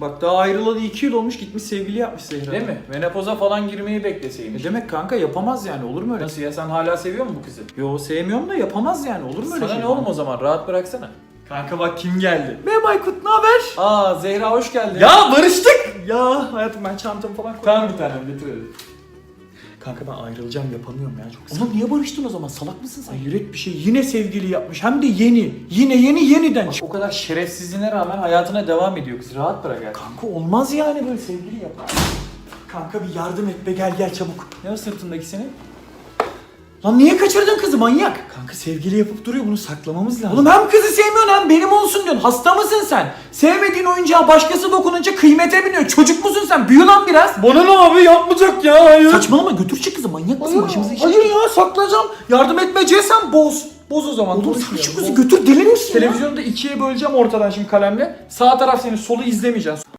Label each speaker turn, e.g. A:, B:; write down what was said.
A: Bak daha ayrılalı 2 yıl olmuş gitmiş sevgili yapmış Zehra.
B: Değil mi? Menopoza falan girmeyi bekleseymiş.
A: Ne demek kanka yapamaz yani olur mu öyle?
B: Nasıl ya sen hala seviyor musun bu kızı?
A: Yo sevmiyorum da yapamaz yani olur mu öyle
B: Sana
A: şey?
B: ne oğlum o zaman rahat bıraksana.
A: Kanka bak kim geldi? Merhaba Aykut ne haber?
B: Aa Zehra hoş geldin.
A: Ya barıştık. Ya hayatım ben çantamı falan koydum.
B: Tamam bir tanem getir hadi.
A: Kanka ben ayrılacağım yapamıyorum ya çok Oğlum niye barıştın o zaman salak mısın sen? Hayret bir şey yine sevgili yapmış hem de yeni. Yine yeni yeniden.
B: O kadar şerefsizliğine rağmen hayatına devam ediyor kız. Rahat bırak artık.
A: Kanka olmaz yani böyle sevgili yapar. Kanka bir yardım et be gel gel çabuk.
B: Ne o sırtındaki senin?
A: Lan niye kaçırdın kızı manyak? Kanka sevgili yapıp duruyor bunu saklamamız lazım. Oğlum hem kızı sevmiyorsun hem benim olsun diyorsun. Hasta mısın sen? Sevmediğin oyuncağa başkası dokununca kıymete biniyor. Çocuk musun sen? Büyü lan biraz.
B: Bana ne abi yapmayacak ya hayır.
A: Saçmalama götür çık kızı manyak mısın?
B: Hayır,
A: Başımıza iş
B: hayır
A: ya saklayacağım. Yardım etmeyeceksen boz.
B: Boz o zaman.
A: Oğlum sen şu kızı
B: Boz.
A: götür deli misin ya?
B: Televizyonu da ikiye böleceğim ortadan şimdi kalemle. Sağ taraf senin, solu izlemeyeceksin.